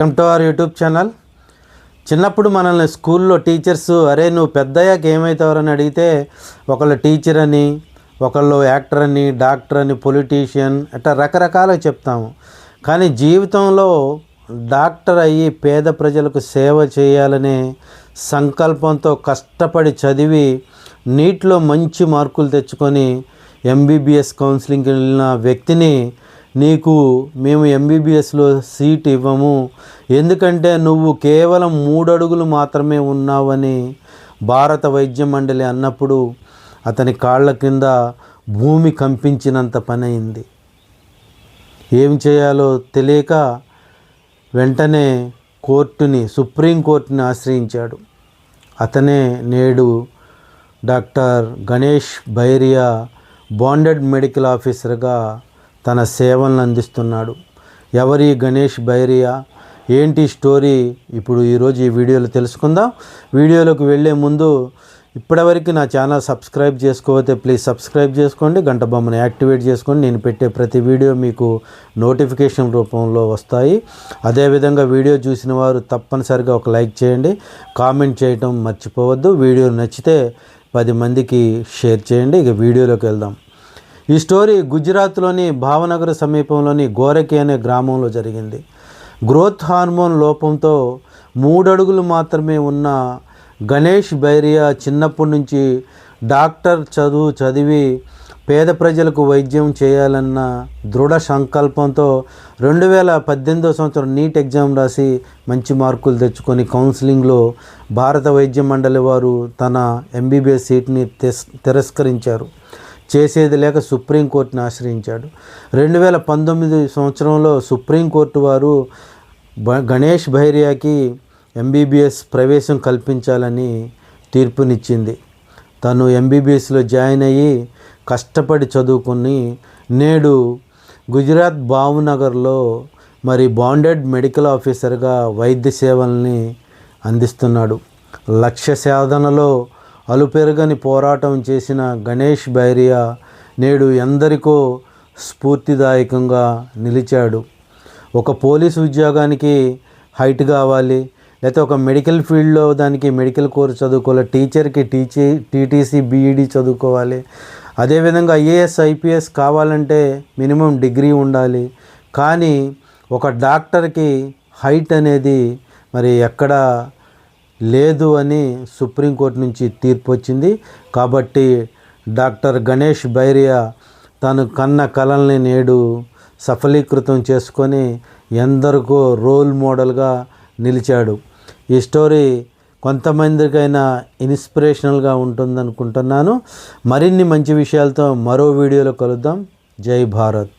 Welcome to our YouTube channel చిన్నప్పుడు మనల్ని స్కూల్లో టీచర్స్ అరే నువ్వు పెద్దయ్యాక ఏమవుతావరని అడిగితే ఒకళ్ళు టీచర్ అని ఒకళ్ళు యాక్టర్ అని డాక్టర్ అని పొలిటీషియన్ అట్లా రకరకాలుగా చెప్తాము. కానీ జీవితంలో డాక్టర్ అయ్యి పేద ప్రజలకు సేవ చేయాలనే సంకల్పంతో కష్టపడి చదివి నీటిలో మంచి మార్కులు తెచ్చుకొని ఎంబీబీఎస్ కౌన్సిలింగ్కి వెళ్ళిన వ్యక్తిని నీకు మేము ఎంబీబీఎస్లో సీట్ ఇవ్వము. ఎందుకంటే నువ్వు కేవలం మూడు అడుగులు మాత్రమే ఉన్నావని భారత వైద్య మండలి అన్నప్పుడు అతని కాళ్ళ కింద భూమి కంపించినంత పని అయింది ఏం చేయాలో తెలియక వెంటనే కోర్టుని సుప్రీంకోర్టుని ఆశ్రయించాడు. అతనే నేడు doctor Ganesh Bhairiya bonded medical ఆఫీసర్గా తన సేవలను అందిస్తున్నాడు. ఎవరి గణేష్ బైరియా? ఏంటి స్టోరీ? ఇప్పుడు ఈరోజు ఈ వీడియోలో తెలుసుకుందాం. వీడియోలోకి వెళ్ళే ముందు ఇప్పటివరకు నా ఛానల్ సబ్స్క్రైబ్ చేసుకోవతే ప్లీజ్ సబ్స్క్రైబ్ చేసుకోండి. గంట బొమ్మను యాక్టివేట్ చేసుకోండి. నేను పెట్టే ప్రతి వీడియో మీకు నోటిఫికేషన్ రూపంలో వస్తాయి. అదేవిధంగా వీడియో చూసిన వారు తప్పనిసరిగా ఒక లైక్ చేయండి. కామెంట్ చేయటం మర్చిపోవద్దు. వీడియో నచ్చితే పది మందికి షేర్ చేయండి. ఇక వీడియోలోకి వెళ్దాం. ఈ స్టోరీ గుజరాత్లోని భావనగర్ సమీపంలోని గోరకి అనే గ్రామంలో జరిగింది. గ్రోత్ హార్మోన్ లోపంతో మూడడుగులు మాత్రమే ఉన్న గణేష్ బైరియా చిన్నప్పటి నుంచి డాక్టర్ చదువు చదివి పేద ప్రజలకు వైద్యం చేయాలన్న దృఢ సంకల్పంతో రెండు వేల పద్దెనిమిదో సంవత్సరం నీట్ ఎగ్జామ్ రాసి మంచి మార్కులు తెచ్చుకొని కౌన్సిలింగ్లో భారత వైద్య మండలి వారు తన ఎంబీబీఎస్ సీట్ని తిస్ తిరస్కరించారు. చేసేది లేక సుప్రీంకోర్టుని ఆశ్రయించాడు. రెండు వేల పంతొమ్మిది సంవత్సరంలో సుప్రీంకోర్టు వారు బ- గణేష్ భైరియాకి ఎంబీబీఎస్ ప్రవేశం కల్పించాలని తీర్పునిచ్చింది. తను ఎంబీబీఎస్లో జాయిన్ అయ్యి కష్టపడి చదువుకుని నేడు గుజరాత్ భావనగర్లో మరి బాండెడ్ మెడికల్ ఆఫీసర్గా వైద్య సేవల్ని అందిస్తున్నాడు. లక్ష్య సాధనలో అలుపెరగని పోరాటం చేసిన గణేష్ బైరియా నేడు ఎందరికో స్ఫూర్తిదాయకంగా నిలిచాడు. ఒక పోలీస్ ఉద్యోగానికి హైట్ కావాలి లేకపోతే ఒక మెడికల్ ఫీల్డ్లో దానికి మెడికల్ కోర్స్ చదువుకోవాలి టీచర్కి టీచీ టీటీసీ బీఈడి చదువుకోవాలి. అదేవిధంగా ఐఏఎస్ ఐపీఎస్ కావాలంటే మినిమం డిగ్రీ ఉండాలి. కానీ ఒక డాక్టర్కి హైట్ అనేది మరి ఎక్కడ లేదు అని సుప్రీంకోర్టు నుంచి తీర్పు వచ్చింది. కాబట్టి డాక్టర్ గణేష్ బైరియా తను కన్న కళల్ని నేడు సఫలీకృతం చేసుకొని ఎందరికో రోల్ మోడల్గా నిలిచాడు. ఈ స్టోరీ కొంతమందికైనా ఇన్స్పిరేషనల్గా ఉంటుందనుకుంటున్నాను. మరిన్ని మంచి విషయాలతో మరో వీడియోలో కలుద్దాం. జై భారత్.